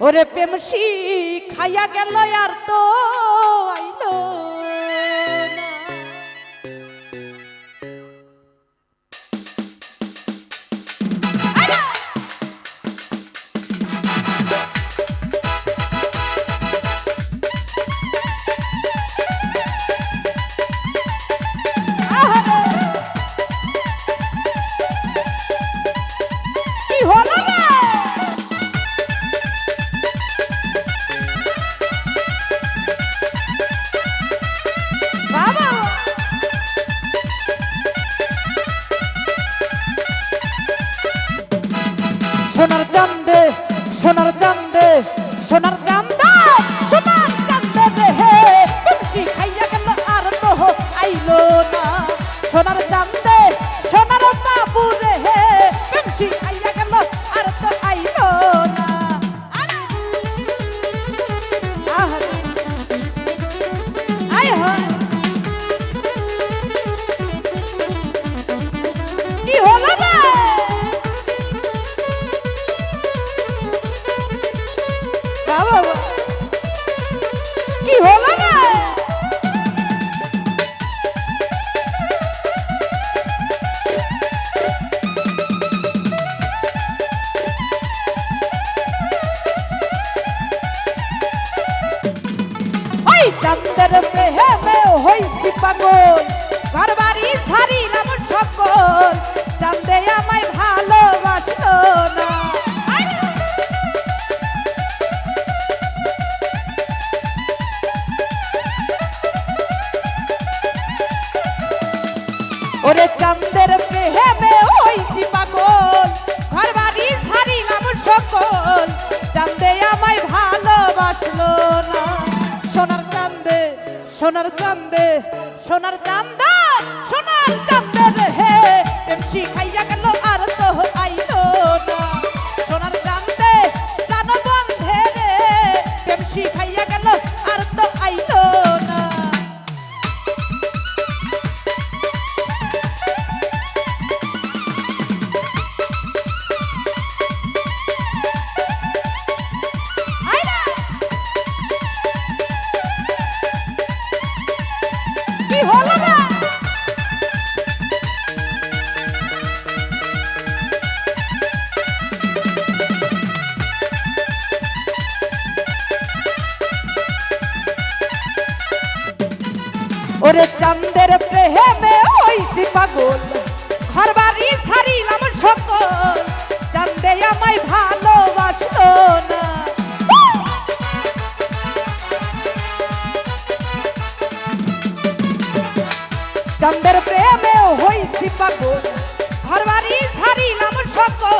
ওরে প্রেমসি খাইয়া গেল আর তো চান্দে সোনার চান্দে সোনার চান্দা। চান্দের প্রেমে হইছি পাগল। ঘর বাড়ি ছাড়িলাম সকল। চান্দে আমায় ভালোবাসলো না। সোনার চান্দে সোনার চান্দা সোনার চান্দে। ওরে চান্দের প্রেমে হইছি পাগল। ঘর বাড়ি ছাড়িলাম সকল। চান্দে আমায় ভালোবাসলো না। চান্দের প্রেমে হইছি পাগল। ঘর বাড়ি ছাড়িলাম সকল।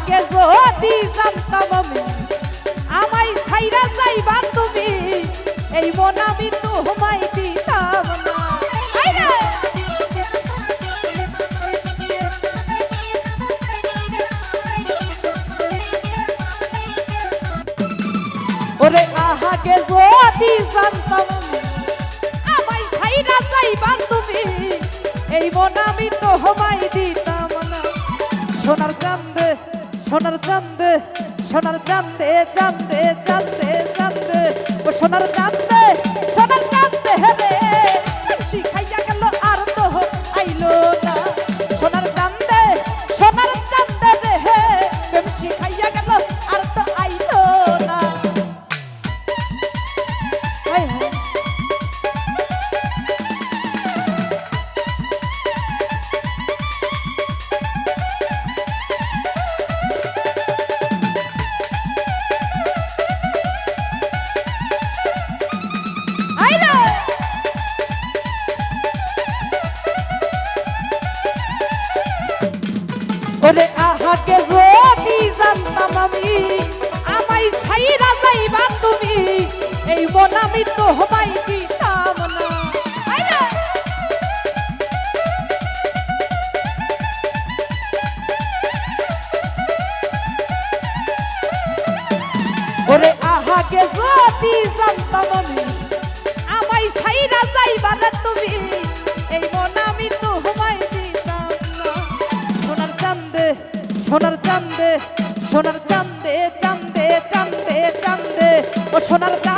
আহাকে যদি জানতাম আমি আমায় ছাইরা যাইবা তুমি এই মন আমি তোমায় দিতাম না! ওরে আহাকে যদি জানতাম আমি, আমায় ছাইরা যাইবা তুমি এই মন আমি তোমায় দিতাম না সোনার চান্দে সোনার চান্দে সোনার চান্দে চান্দে চান্দে চান্দে ও সোনার চান্দে সোনার চান্দে চান্দে সোনার চান্দে চান্দে চান্দে চান্দে ও সোনার চান্দে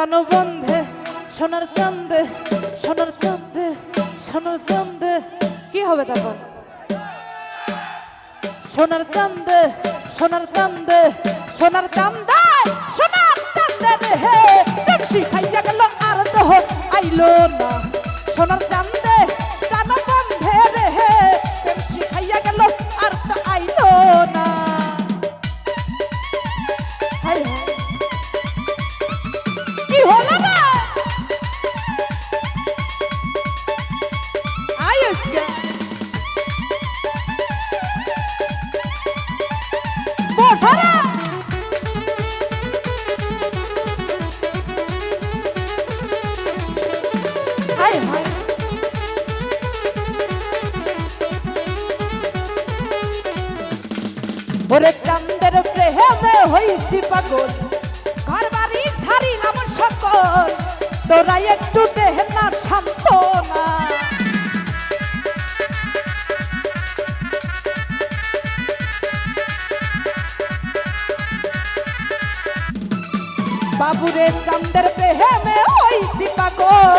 প্রাণবন্ধে সোনার চান্দে সোনার চান্দে সোনার চান্দে কি হবে তখন? সোনার চান্দে সোনার চান্দে সোনার চান্দে সোনার চান্দে হে। পেপসি খাইয়া গেল আর তো আইলো না। সোনার চান্দে ওরে কান্দের প্রেমে হইছি পাগল। ঘর বাড়ি ছাড়িলাম সকল। তোরা একটু দেহ না বাবুরে চান্দের প্রেমে হইছি পাগল।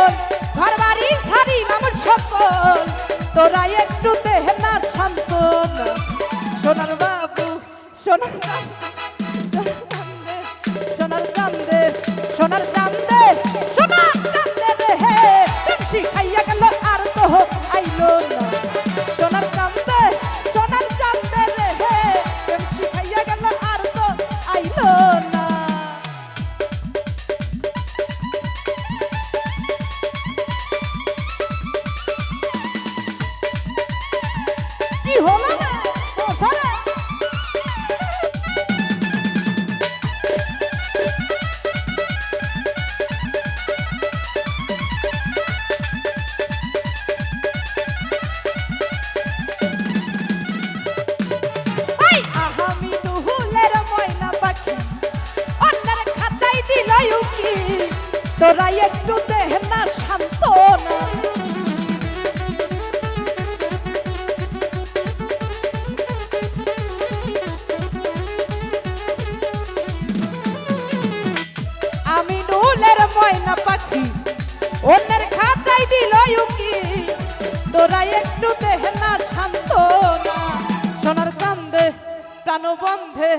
বন্ধে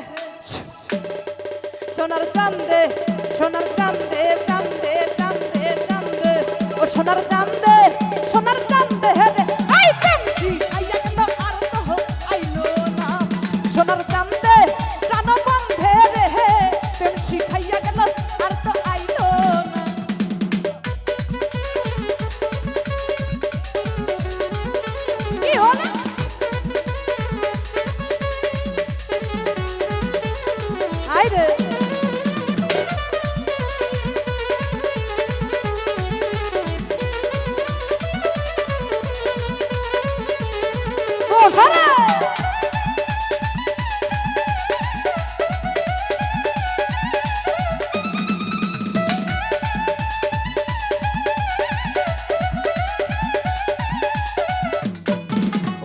সোনার চান্দে সোনার সারা।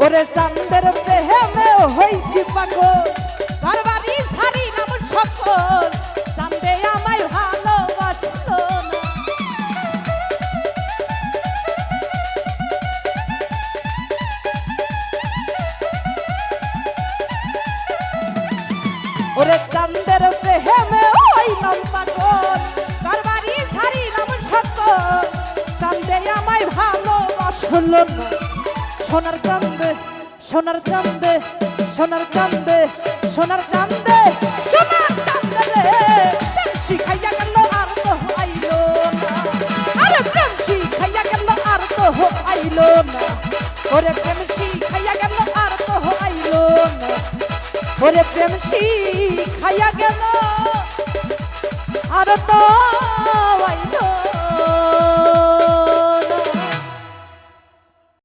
ওরে চান্দের প্রেমে হইছি পাগল। সোনার চান্দে সোনার চান্দে সোনার চান্দে সোনার চান্দে আর তো আইলো আরে তো